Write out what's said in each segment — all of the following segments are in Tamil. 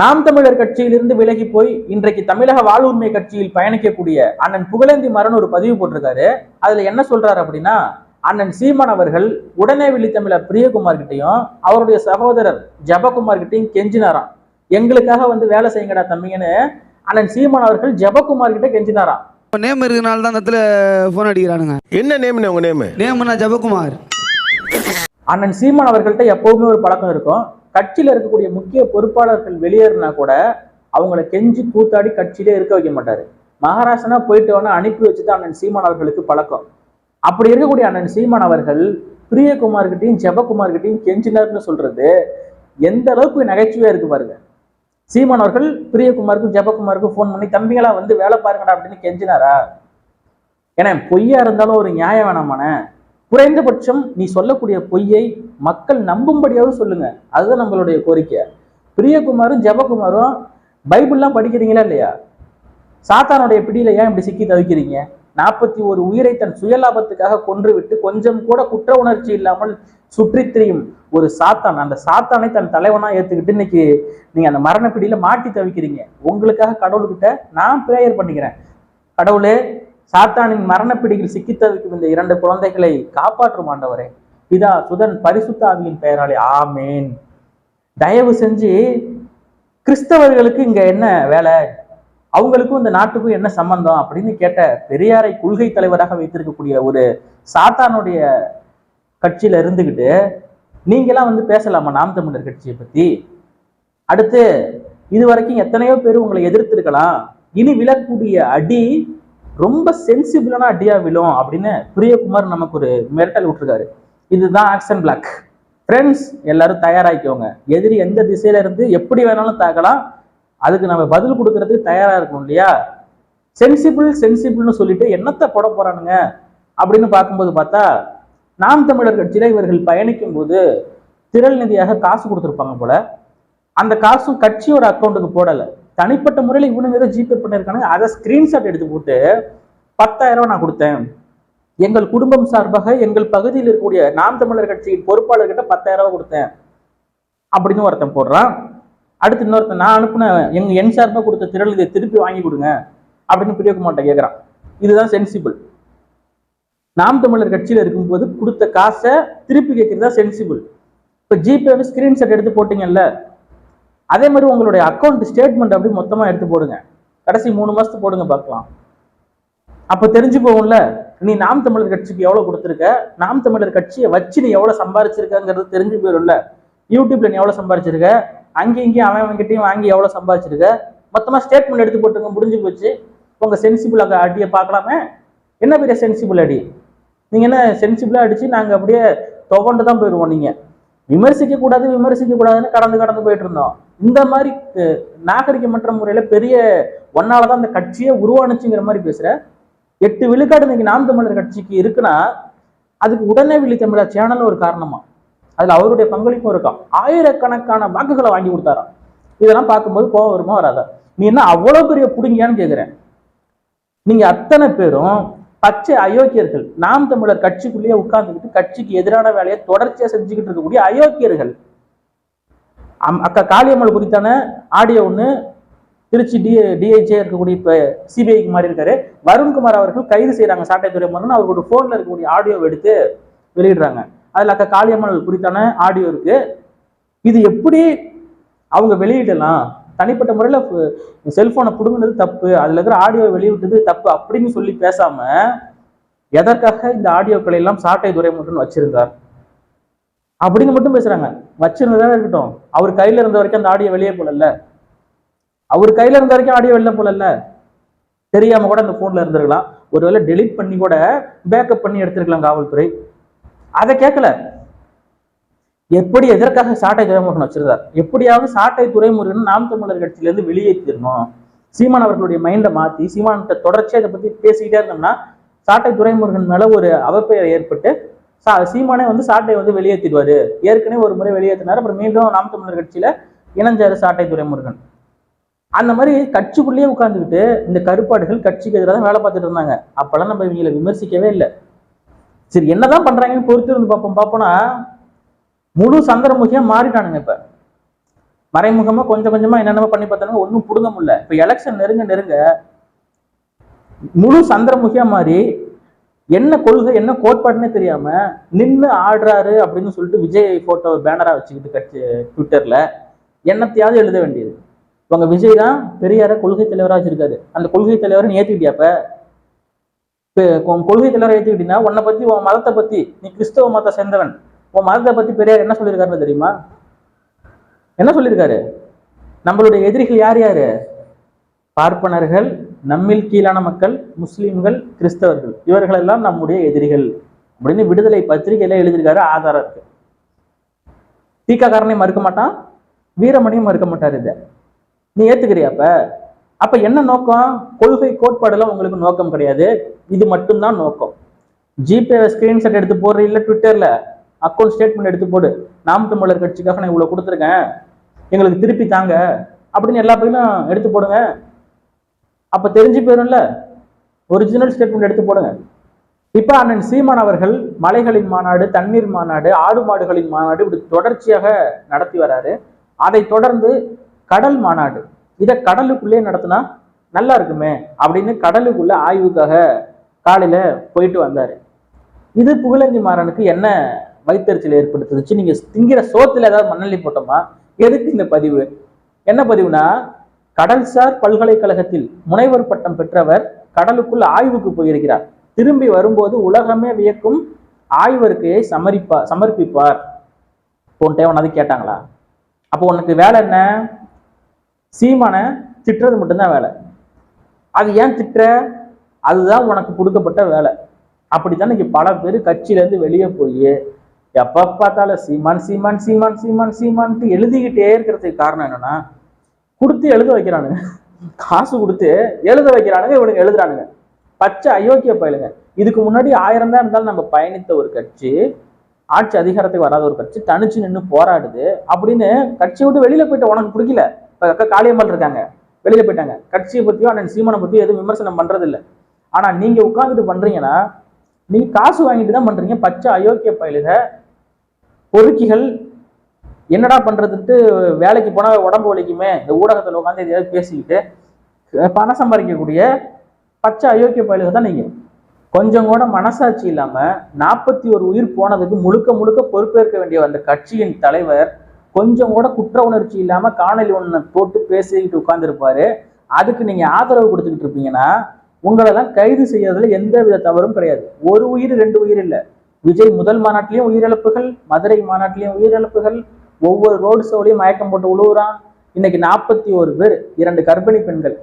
நாம் தமிழர் கட்சியிலிருந்து விலகி போய் இன்றைக்கு தமிழக வாழ்வுரிமை கட்சியில் பயணிக்கக்கூடிய அண்ணன் புகழேந்தி மரன் ஒரு பதிவு போட்டிருக்காரு. அதுல என்ன சொல்றாரு அப்படின்னா அண்ணன் சீமான் அவர்கள் உடனே விழி தமிழர் பிரியகுமார் கிட்டையும் அவருடைய சகோதரர் ஜபகுமார் கிட்டையும் கெஞ்சினாராம். எங்களுக்காக வந்து வேலை செய்யுங்கடா தம்பிங்கன்னு அண்ணன் சீமான் அவர்கள் ஜபகுமார் கிட்ட கெஞ்சினாராம் நேம் இருக்கனால தான் அந்த இடத்துல ஃபோன் அடிக்கிறானுங்க. என்ன நேம்னு உங்க நேம்? நேம்னா ஜபகுமார். அண்ணன் சீமான் அவர்கள்ட்ட எப்பவுமே ஒரு பழக்கம் இருக்கும். கட்சியில இருக்கக்கூடிய முக்கிய பொறுப்பாளர்கள் வெளியேறினா கூட அவங்கள கெஞ்சி கூத்தாடி கட்சியிலே இருக்க வைக்க மாட்டாரு. மகாராஷ்டிரனா போயிட்டு வேணா அனுப்பி வச்சுதான் அண்ணன் சீமான் அவர்களுக்கு பழக்கம். அப்படி இருக்கக்கூடிய அண்ணன் சீமான் அவர்கள் பிரியகுமார்கிட்டையும் ஜெபகுமார்கிட்டையும் கெஞ்சினார்னு சொல்றது எந்த அளவுக்கு நகைச்சுவையா இருக்கு பாருங்க. சீமான் அவர்கள் பிரியகுமாருக்கும் ஜெபகுமாருக்கும் ஃபோன் பண்ணி தம்பிகளா வந்து வேலை பாருங்கடா அப்படின்னு கெஞ்சினாரா? ஏன்னா பொய்யா இருந்தாலும் ஒரு நியாயம் வேணாமானே குறைந்தபட்சம் நீ சொல்லக்கூடிய பொய்யை மக்கள் நம்பும்படியாவது சொல்லுங்க. அதுதான் நம்மளுடைய கோரிக்கை. பிரியகுமாரும் ஜெபகுமாரும் பைபிள்லாம் படிக்கிறீங்களா இல்லையா? சாத்தானுடைய பிடியில ஏன் இப்படி சிக்கி தவிக்கிறீங்க? நாற்பத்தி ஒரு உயிரை தன் சுயலாபத்துக்காக கொன்று விட்டு கொஞ்சம் கூட குற்ற உணர்ச்சி இல்லாமல் சுற்றி திரியும் ஒரு சாத்தான். அந்த சாத்தானை தன் தலைவனா ஏத்துக்கிட்டு இன்னைக்கு நீங்க அந்த மரண பிடியில மாட்டி தவிக்கிறீங்க. உங்களுக்காக கடவுள்கிட்ட நான் பிரேயர் பண்ணிக்கிறேன். கடவுளே சாத்தானின் மரணப்பிடியில் சிக்கி தவிக்கும் இந்த இரண்டு குழந்தைகளை காப்பாற்றும் ஆண்டவரே. பிதா சுதன் பரிசுத்தாவியின் பெயராலே ஆமேன். தயவு செஞ்சு கிறிஸ்தவர்களுக்கு இங்க என்ன வேலை? அவங்களுக்கும் இந்த நாட்டுக்கும் என்ன சம்பந்தம் அப்படின்னு கேட்ட பெரியாரை கொள்கை தலைவராக வைத்திருக்கக்கூடிய ஒரு சாத்தானுடைய கட்சியில இருந்துகிட்டு நீங்களாம் வந்து பேசலாமா நாம் தமிழர் கட்சியை பத்தி? அடுத்து இது வரைக்கும் எத்தனையோ பேர் உங்களை எதிர்த்திருக்கலாம். இனி விழக்கூடிய அடி ரொம்ப சென்சிபிளான அடியா விழும் அப்படின்னு பிரியகுமார் நமக்கு ஒரு மிரட்டல் விட்டுருக்காரு. இதுதான் ஆக்ஷன் பிளாக் ஃப்ரெண்ட்ஸ் எல்லாரும் தயாராகிக்கோங்க. எதிரி எந்த திசையில இருந்து எப்படி வேணாலும் தாக்கலாம். அதுக்கு நம்ம பதில் கொடுக்கறதுக்கு தயாரா இருக்கணும் இல்லையா? சென்சிபிள் சென்சிபிள்னு சொல்லிட்டு என்னத்தை போட போறானுங்க? அப்படின்னு பார்க்கும்போது பார்த்தா நாம் தமிழர் கட்சியில இவர்கள் பயணிக்கும் போது திரள் நிதியாக காசு கொடுத்துருப்பாங்க போல. அந்த காசும் கட்சியோட அக்கௌண்ட்டுக்கு போடலை. தனிப்பட்ட முறையில் இவனுங்க ஏதோ ஜிபே பண்ணியிருக்கானுங்க அதை ஸ்கிரீன்ஷாட் எடுத்து போட்டு பத்தாயிரம் ரூபாய் நான் கொடுத்தேன். எங்கள் குடும்பம் சார்பாக எங்கள் பகுதியில் இருக்கக்கூடிய நாம் தமிழர் கட்சியின் பொறுப்பாளர்கிட்ட பத்தாயிரம் ரூபா கொடுத்தேன். அப்படின்னு ஒருத்தன் போடுறான். அடுத்து இன்னொருத்தன் நான் அனுப்புன எங்க என் சார்பாக கொடுத்த திரள் இதை திருப்பி வாங்கி கொடுங்க. அப்படின்னு பிரியகுமார்ட்ட கேட்குறான் இதுதான் சென்சிபிள் நாம் தமிழர் கட்சியில் இருக்கும்போது கொடுத்த காசை திருப்பி கேட்கறதா சென்சிபிள் இப்போ ஜிபே ஸ்கிரீன்ஷாட் எடுத்து போட்டீங்கல்ல அதே மாதிரி உங்களுடைய அக்கௌண்ட் ஸ்டேட்மெண்ட் அப்படி மொத்தமாக எடுத்து போடுங்க. கடைசி மூணு மாதத்து போடுங்க பார்க்கலாம். அப்போ தெரிஞ்சு போகும்ல நீ நாம் தமிழர் கட்சிக்கு எவ்வளோ கொடுத்துருக்க? நாம் தமிழர் கட்சியை வச்சு நீ எவ்வளோ சம்பாரிச்சிருக்கங்கிறது தெரிஞ்சு போயிடும்ல யூடியூப்ல நீ எவ்வளோ சம்பாரிச்சிருக்க? அங்கேயும் இங்கேயும் அவன் அவங்ககிட்டையும் வாங்கி எவ்வளோ சம்பாரிச்சிருக்க? மொத்தமாக ஸ்டேட்மெண்ட் எடுத்து போட்டுங்க முடிஞ்சு போச்சு. உங்கள் சென்சிபிள் அடியை பார்க்கலாமே என்ன பெரிய சென்சிபிள் அடி? நீங்கள் என்ன சென்சிபிளாக அடித்து நாங்கள் அப்படியே துவண்டு தான் போயிடுவோம் நீங்கள் விமர்சிக்க கூடாது விமர்சிக்க கூடாதுன்னு கடந்து கடந்து போயிட்டு இருந்தோம். இந்த மாதிரி அஹ், நாகரிகமற்ற முறையில பெரிய ஒன்னால தான் அந்த கட்சியே உருவானுச்சுங்கிற மாதிரி பேசுற. எட்டு விழுக்காடு இன்னைக்கு நாம் தமிழர் கட்சிக்கு இருக்குன்னா அதுக்கு உடனே விழி தமிழர் சேனல் ஒரு காரணமா. அதுல அவருடைய பங்களிப்பும் இருக்கும் ஆயிரக்கணக்கான வாக்குகளை வாங்கி கொடுத்தாராம் இதெல்லாம் பார்க்கும்போது கோவம் வருமா வராதா? நீ என்ன அவ்வளவு பெரிய புடுங்கியான்னு கேக்குறேன். நீங்க அத்தனை பேரும் பச்சை அயோக்கியர்கள். நாம் தமிழர் கட்சிக்குள்ளேயே உட்கார்ந்துக்கிட்டு கட்சிக்கு எதிரான வேலையை தொடர்ச்சியா செஞ்சுக்கிட்டு இருக்கக்கூடிய அயோக்கியர்கள். அம்- அக்கா காளியம்மாள் குறித்தான ஆடியோ ஒன்று திருச்சி டி டிஹெச்ஏ இருக்கக்கூடிய இப்போ சிபிஐக்கு மாறி இருக்காரு. வருண்குமார் அவர்கள் கைது செய்கிறாங்க சாட்டை துறைமுருகன் அவர்களோட ஃபோனில் இருக்கக்கூடிய ஆடியோவை எடுத்து வெளியிடுறாங்க. அதில் அக்கா காளியம்மாள் குறித்தான ஆடியோ இருக்கு. இது எப்படி அவங்க வெளியிடலாம்? தனிப்பட்ட முறையில் செல்போனை பிடுங்கினது தப்பு அதில் இருக்கிற ஆடியோ வெளியிட்டது தப்பு அப்படின்னு சொல்லி பேசாமல் எதற்காக இந்த ஆடியோக்களை எல்லாம் சாட்டை துறைமுருகன் வச்சிருந்தார்? அப்படின்னு மட்டும் பேசுறாங்க. வச்சிருந்ததா இருக்கட்டும். அவர் கையில இருந்த வரைக்கும் அந்த ஆடியோ வெளியே போலல்ல அவர் கையில இருந்த வரைக்கும் ஆடியோ வெளில போலல்ல தெரியாம கூட அந்த போன்ல இருந்திருக்கலாம். ஒருவேளை டெலீட் பண்ணி கூட பேக்கப் பண்ணி எடுத்திருக்கலாம் காவல்துறை. அதை கேட்கல. எப்படி எதற்காக சாட்டை துறைமுருகன் வச்சிருந்தார்? எப்படியாவது சாட்டை துறைமுருகன் நாம் தமிழர் கட்சியிலேருந்து வெளியேற்றிடணும் சீமான் அவர்களுடைய மைண்டை மாத்தி சீமான்கிட்ட தொடர்ச்சியா இதை பத்தி பேசிக்கிட்டே இருந்தோம்னா சாட்டை துறைமுருகன் மேல ஒரு அவப்பெயர் ஏற்பட்டு சா சீமானே வந்து சாட்டை வந்து வெளியேற்றிடுவாரு ஏற்கனவே ஒரு முறை வெளியேற்றினார் அப்புறம் மீண்டும் நாம் தமிழர் கட்சியில இணைஞ்சாரு சாட்டை துறைமுருகன் அந்த மாதிரி கட்சிக்குள்ளேயே உட்காந்துக்கிட்டு இந்த கருப்பாடுகள் கட்சிக்கு எதிராக தான் வேலை பார்த்துட்டு இருந்தாங்க. அப்பெல்லாம் நம்ம இவங்களை விமர்சிக்கவே இல்லை. சரி என்னதான் பண்றாங்கன்னு பொறுத்து இருந்து பார்ப்போம். பார்ப்போம்னா முழு சந்திரமுகியா மாறிட்டானுங்க இப்ப. மறைமுகமா கொஞ்சம் கொஞ்சமா என்னென்னமோ பண்ணி பார்த்தாங்க ஒன்றும் புடுங்க முடியல. இப்ப எலெக்ஷன் நெருங்க நெருங்க முழு சந்திரமுகியா மாதிரி என்ன கொள்கை என்ன கோட்பாடுன்னு தெரியாம நின்று ஆடுறாரு அப்படின்னு சொல்லிட்டு விஜய் போட்டோ பேனரா வச்சுக்கிட்டு கட்சி ட்விட்டர்ல என்னத்தையாவது எழுத வேண்டியது. உங்க விஜய் தான் பெரியார கொள்கை தலைவராக வச்சிருக்காரு. அந்த கொள்கை தலைவரை நீ ஏத்துக்கிட்டியாப்ப உன் கொள்கை தலைவரை ஏத்துக்கிட்டீங்கன்னா உன்னை பத்தி உன் மதத்தை பத்தி நீ கிறிஸ்தவ மதத்தை சேர்ந்தவன். உன் மதத்தை பத்தி பெரியார் என்ன சொல்லியிருக்காருன்னு தெரியுமா? என்ன சொல்லியிருக்காரு? நம்மளுடைய எதிரிகள் யார் யாரு? பார்ப்பனர்கள் நம்மில் கீழான மக்கள் முஸ்லீம்கள் கிறிஸ்தவர்கள் இவர்களெல்லாம் நம்முடைய எதிரிகள் அப்படின்னு விடுதலை பத்திரிகையில எழுதியிருக்காரு ஆதாரம் இருக்கு. தீக்காக்காரனையும் மறுக்க மாட்டான் வீரமணியும் மறுக்க மாட்டார் இதை. நீ ஏத்துக்கிறியா அப்ப? அப்ப என்ன நோக்கம்? கொள்கை கோட்பாடுலாம் உங்களுக்கு நோக்கம் கிடையாது இது மட்டும்தான் நோக்கம். ஜிபே ஸ்கிரீன்ஷாட் எடுத்து போடுற இல்ல ட்விட்டர்ல அக்கௌண்ட் ஸ்டேட்மெண்ட் எடுத்து போடு. நாம் தமிழர் கட்சிக்காக நான் இவ்வளவு கொடுத்துருக்கேன் எங்களுக்கு திருப்பி தாங்க அப்படின்னு எல்லா பையனும் எடுத்து போடுங்க. அப்ப தெரிஞ்சு போயிரும்ல? ஒரிஜினல் ஸ்டேட்மெண்ட் எடுத்து போடுங்க. இப்போ அண்ணன் சீமான் அவர்கள் மலைகளின் மாநாடு தண்ணீர் மாநாடு ஆடு மாடுகளின் மாநாடு இப்படி தொடர்ச்சியாக நடத்தி வராரு. அதை தொடர்ந்து கடல் மாநாடு. இதை கடலுக்குள்ளே நடத்தினா நல்லா இருக்குமே அப்படின்னு கடலுக்குள்ள ஆய்வுக்காக காலையில போயிட்டு வந்தாரு. இது புகழஞ்சி மாறனுக்கு என்ன வைத்தறிச்சல் ஏற்படுத்துச்சு நீங்க திங்கிற சோத்துல ஏதாவது மண்ணள்ளி போட்டோமா? எதுக்கு இந்த பதிவு? என்ன பதிவுனா கடல்சார் பல்கலைக்கழகத்தில் முனைவர் பட்டம் பெற்றவர் கடலுக்குள் ஆய்வுக்கு போயிருக்கிறார். திரும்பி வரும்போது உலகமே வியக்கும் ஆய்வறிக்கையை சமரிப்பா சமர்ப்பிப்பார். போன் உனது கேட்டாங்களா? அப்போ உனக்கு வேலை என்ன? சீமானை திட்டுறது மட்டும்தான் வேலை. அது ஏன் திட்டுற? அதுதான் உனக்கு கொடுக்கப்பட்ட வேலை. அப்படித்தான் இன்னைக்கு பல பேர் கட்சியில இருந்து வெளியே போய் எப்ப பார்த்தாலும் சீமான் சீமான் சீமான் சீமான் சீமான்ட்டு எழுதிக்கிட்டே இருக்கிறதுக்கு காரணம் என்னன்னா கொடுத்து எழுத வைக்கிறானுங்க. காசு கொடுத்து எழுத வைக்கிறானுங்க இவனுக்கு எழுதுறானுங்க. பச்சை அயோக்கிய பயிலுங்க. இதுக்கு முன்னாடி ஆயிரம் தான் இருந்தாலும் நம்ம பயணித்த ஒரு கட்சி ஆட்சி அதிகாரத்துக்கு வராத ஒரு கட்சி தனிச்சு நின்று போராடுது அப்படின்னு கட்சியை விட்டு வெளியில போயிட்டு உனக்கு பிடிக்கல. இப்போ அக்கா காளியம்மாள் இருக்காங்க வெளியில போயிட்டாங்க. கட்சியை பத்தியும் அண்ணன் சீமானை பத்தியும் எதுவும் விமர்சனம் பண்றது ஆனால் ஆனா நீங்க உட்காந்துட்டு பண்றீங்கன்னா நீங்க காசு வாங்கிட்டு தான் பண்றீங்க. பச்சை அயோக்கிய பயிலுக பொறுக்கிகள் என்னடா பண்றதுட்டு வேலைக்கு போனா உடம்பு வலிக்குமே? இந்த ஊடகத்தில் உட்காந்து எதையாவது பேசிக்கிட்டு பணம் சம்பாதிக்கக்கூடிய பச்சை அயோக்கிய பயலுக தான் நீங்க. கொஞ்சம் கூட மனசாட்சி இல்லாம நாற்பத்தி ஒரு உயிர் போனதுக்கு முழுக்க முழுக்க பொறுப்பேற்க வேண்டிய அந்த கட்சியின் தலைவர் கொஞ்சம் கூட குற்ற உணர்ச்சி இல்லாம காணொலி ஒன்று போட்டு பேசிக்கிட்டு உட்கார்ந்துருப்பாரு. அதுக்கு நீங்க ஆதரவு கொடுத்துக்கிட்டு இருப்பீங்கன்னா உங்களெல்லாம் கைது செய்யறதுல எந்த வித தவறும் கிடையாது. ஒரு உயிர் ரெண்டு உயிர் இல்லை. விஜய் முதல் மாநாட்டிலையும் உயிரிழப்புகள் மதுரை மாநாட்டிலையும் உயிரிழப்புகள் ஒவ்வொரு ரோடு சோலையும் மயக்கம் போட்டு உழுவுறான். இன்னைக்கு நாற்பத்தி ஒரு பேர் இரண்டு கர்ப்பிணி பெண்கள்.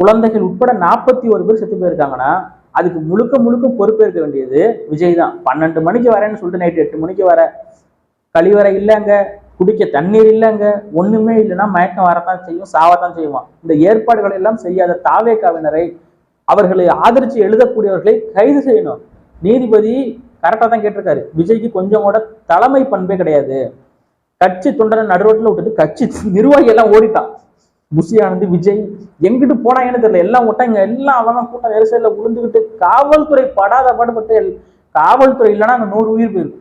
குழந்தைகள் உட்பட நாற்பத்தி ஒரு பேர் செத்து போயிருக்காங்கன்னா அதுக்கு முழுக்க முழுக்க பொறுப்பேற்க வேண்டியது விஜய் தான். பன்னெண்டு மணிக்கு வரேன்னு சொல்லிட்டு நைட்டு எட்டு மணிக்கு வர. கழிவறை இல்லைங்க குடிக்க தண்ணீர் இல்லைங்க ஒண்ணுமே இல்லைன்னா மயக்கம் வரத்தான் செய்யும் சாவத்தான் செய்வான். இந்த ஏற்பாடுகளை எல்லாம் செய்யாத தாவேக்காவினரை அவர்களை ஆதரிச்சு எழுதக்கூடியவர்களை கைது செய்யணும். நீதிபதி கரெக்டாக தான் கேட்டிருக்காரு. விஜய்க்கு கொஞ்சம் கூட தலைமை பண்பே கிடையாது. கட்சி தொண்டரை நடுரோட்டில் விட்டுட்டு கட்சி நிர்வாகி எல்லாம் ஓடிட்டான் புஷி ஆனந்த் விஜய் எங்கிட்டு போனாங்கன்னு தெரியல. எல்லாம் விட்டாங்க எல்லாம் அவன் கூட்டம் நெரிசலில் விழுந்துக்கிட்டு காவல்துறை படாத பாடுபட்டு காவல்துறை இல்லைன்னா அங்க நூறு உயிர் போயிருக்கும்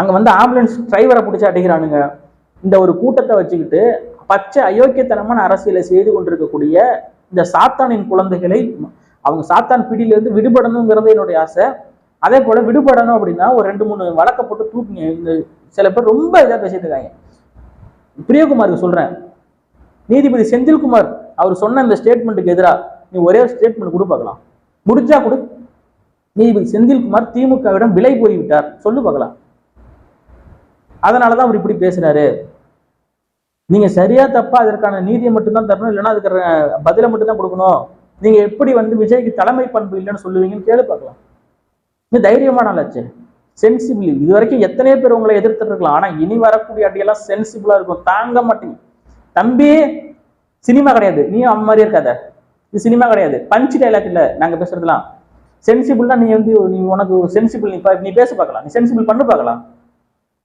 அங்க வந்து ஆம்புலன்ஸ் டிரைவரை பிடிச்சி அடிக்கிறானுங்க. இந்த ஒரு கூட்டத்தை வச்சுக்கிட்டு பச்சை அயோக்கியத்தனமான அரசியலை செய்து கொண்டிருக்கக்கூடிய இந்த சாத்தானின் குழந்தைகளை அவங்க சாத்தான் பிடியிலிருந்து விடுபடணுங்கிறது என்னுடைய ஆசை. அதே போல விடுபடணும் அப்படின்னா ஒரு ரெண்டு மூணு வழக்க போட்டு தூக்குங்க. இந்த சில பேர் ரொம்ப இதா பேசிட்டு இருக்காங்க. பிரியகுமாருக்கு சொல்றேன். நீதிபதி செந்தில்குமார் அவர் சொன்ன இந்த ஸ்டேட்மெண்ட்டுக்கு எதிராக நீ ஒரே ஒரு ஸ்டேட்மெண்ட் கொடு பார்க்கலாம். முடிஞ்சா கொடு நீதிபதி செந்தில்குமார் திமுகவிடம் விலை போய்விட்டார் சொல்லு பார்க்கலாம். அதனாலதான் அவர் இப்படி பேசுறாரு நீங்க சரியா தப்பா அதற்கான நீதியை மட்டும்தான் தரணும் இல்லைன்னா அதுக்கு பதிலை மட்டும்தான் கொடுக்கணும். நீங்க எப்படி வந்து விஜய்க்கு தலைமை பண்பு இல்லைன்னு சொல்லுவீங்கன்னு கேளு பார்க்கலாம். இது தைரியமான ஆளாச்சு. சென்சிபிள் இது வரைக்கும் எத்தனையோ பேர் உங்களை எதிர்த்துட்டு இருக்கலாம் ஆனா இனி வரக்கூடிய அடியெல்லாம் சென்சிபிளா இருக்கும். தாங்க மாட்டீங்க. தம்பி சினிமா கிடையாது. நீ அந்த மாதிரி இருக்காத. இது சினிமா கிடையாது. பஞ்ச் டைலாக் இல்ல. நாங்க பேசுறதுலாம் சென்சிபிள்னா நீ வந்து நீ உனக்கு சென்சிபிள் நீ பா- நீ பேச பார்க்கலாம். நீ சென்சிபிள் பண்ணு பார்க்கலாம்.